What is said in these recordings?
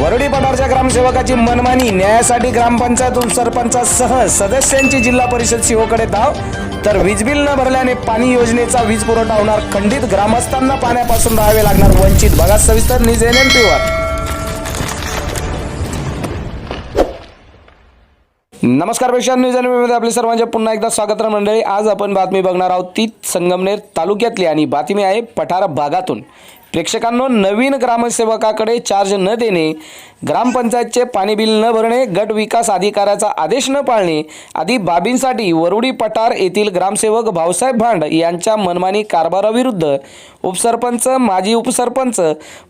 वरडी पठारच्या ग्रामसेवकाची मनमानी न्यायासाठी ग्रामपंचायत सरपंचासह सदस्यांची जिल्हा परिषद सीओकडे धाव. तर वीज बिल न भरल्याने पाणी योजनेचा वीज पुरवठा होणार खंडित. ग्रामस्थांना पाण्यापासून राहावे लागणार वंचित. बघा सविस्तर न्यूज एन एम नमस्कारपेक्षा न्यूजमध्ये आपले सर्वांचे पुन्हा एकदा स्वागत मंडळी. आज आपण बातमी बघणार आहोत ती संगमनेर तालुक्यातली आणि बातमी आहे पठार भागातून. प्रेक्षकांनो नवीन ग्रामसेवकाकडे चार्ज न देणे ग्रामपंचायतचे पाणी बिल न भरणे गट विकास अधिकाऱ्याचा आदेश न पाळणे आदी बाबींसाठी वरुडी पठार येथील ग्रामसेवक भाऊसाहेब भांड यांच्या मनमानी कारभाराविरुद्ध उपसरपंच माजी उपसरपंच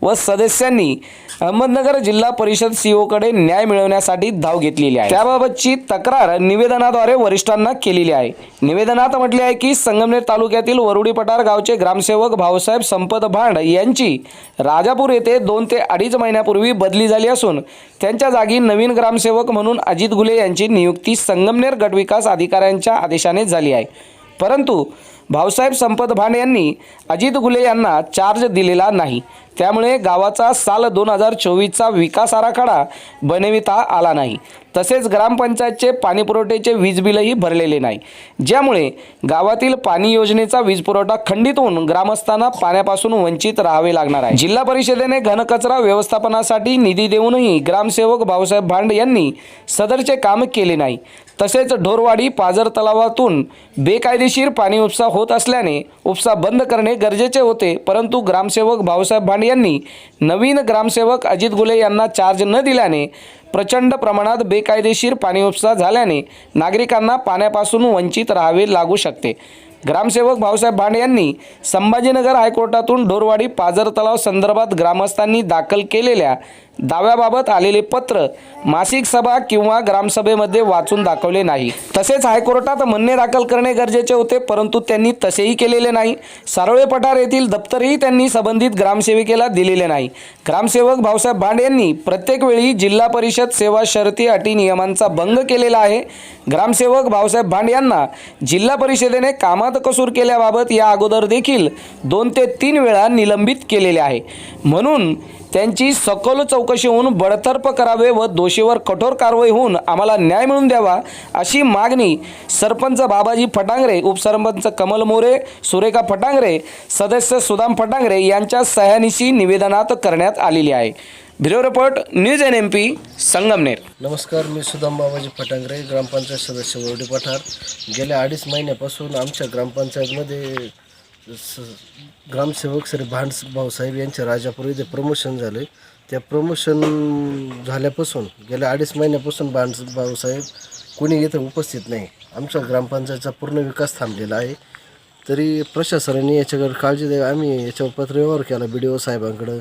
व सदस्यांनी अहमदनगर जिल्हा परिषद सीओकडे न्याय मिळवण्यासाठी धाव घेतलेली आहे. त्याबाबतची तक्रार निवेदनाद्वारे वरिष्ठांना केलेली आहे. निवेदनात म्हटले आहे की संगमनेर तालुक्यातील वरुडी पठार गावचे ग्रामसेवक भाऊसाहेब संपत भांड यांची राजापूर येथे दोन ते अडीच महिन्यापूर्वी बदली झाली असून त्यांच्या जागी नवीन ग्रामसेवक म्हणून अजित घुले यांची नियुक्ती संगमनेर गटविकास अधिकाऱ्यांच्या आदेशाने झाली आहे. परंतु भाऊसाहेब संपत भांड यांनी अजित घुले यांना चार्ज दिलेला नाही. त्यामुळे गावाचा साल दोन हजार चोवीसचा विकास आराखडा बनविता आला नाही. तसेच ग्रामपंचायतचे पाणीपुरवठ्याचे वीज बिलही भरलेले नाही. ज्यामुळे गावातील पाणी योजनेचा वीज पुरवठा खंडित होऊन ग्रामस्थांना पाण्यापासून वंचित राहावे लागणार आहे. जिल्हा परिषदेने घनकचरा व्यवस्थापनासाठी निधी देऊनही ग्रामसेवक भाऊसाहेब भांड यांनी सदरचे काम केले नाही. तसेच ढोरवाडी पाझर तलावातून बेकायदेशीर पाणी उपसा होत होत असल्याने उपसा बंद करणे गरजेचे होते परंतु ग्रामसेवक भाऊसाहेब भांड यांनी नवीन ग्रामसेवक अजित गुले यांना चार्ज न दिल्याने प्रचंड प्रमाणात बेकायदेशीर पाणी उपसा झाल्याने नागरिकांना पाण्यापासून वंचित राहावे लागू शकते. ग्रामसेवक भाऊसाहेब भांड यांनी संभाजीनगर हायकोर्टातून ढोरवाडी पाझर तलाव संदर्भात ग्रामस्थांनी दाखल केलेल्या दाव्याबाबत आलेले पत्र मासिक सभा किंवा ग्रामसभेमध्ये वाचून दाखवले नाही. तसेच हायकोर्टात म्हणणे दाखल करणे गरजेचे होते परंतु त्यांनी तसेही केलेले नाही. सारोळे पठार येथील दप्तरही त्यांनी संबंधित ग्रामसेविकेला दिलेले नाही. ग्रामसेवक भाऊसाहेब भांड यांनी प्रत्येक वेळी जिल्हा परिषद सेवा शर्ती अटी नियमांचा भंग केलेला आहे. ग्रामसेवक भाऊसाहेब भांड यांना जिल्हा परिषदेने कामात कसूर केल्याबाबत या अगोदर देखील दोन ते तीन वेळा निलंबित केलेले आहे. म्हणून त्यांची सखोल चौकशी होऊन बडतर्फ करावे व दोषीवर कठोर कारवाई होऊन आम्हाला न्याय मिळून द्यावा अशी मागणी सरपंच बाबाजी फटांगरे उपसरपंच कमल मोरे सुरेखा फटांगरे सदस्य सुदाम फटांगरे यांच्या सह्यानिशी निवेदनात करण्यात आलेली आहे. Bureau report news N M P Sangamner. नमस्कार मी सुदाम बाबाजी फटांगरे ग्रामपंचायत सदस्य वरडी पठार. गेल्या अडीच महिन्यापासून आमच्या ग्रामपंचायतमध्ये स ग्रामसेवक श्री भांड भाऊसाहेब यांच्या राजापूर इथे प्रमोशन झाले. त्या प्रमोशन झाल्यापासून गेल्या अडीच महिन्यापासून भांड भाऊसाहेब कोणी इथं उपस्थित नाही. आमच्या ग्रामपंचायतचा पूर्ण विकास थांबलेला आहे. तरी प्रशासनाने याच्याकडे काळजी द्यावी आम्ही याच्यावर पत्रव्यवहार केला बी डी ओ साहेबांकडं.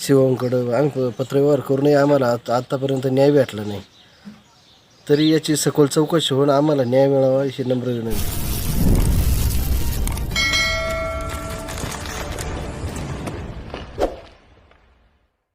शिवमकडं आम्ही पत्रव्यवहार करूनही आम्हाला आता आत्तापर्यंत न्याय भेटला नाही. तरी याची सखोल चौकशी होऊन आम्हाला न्याय मिळावा ही नम्र विनंती.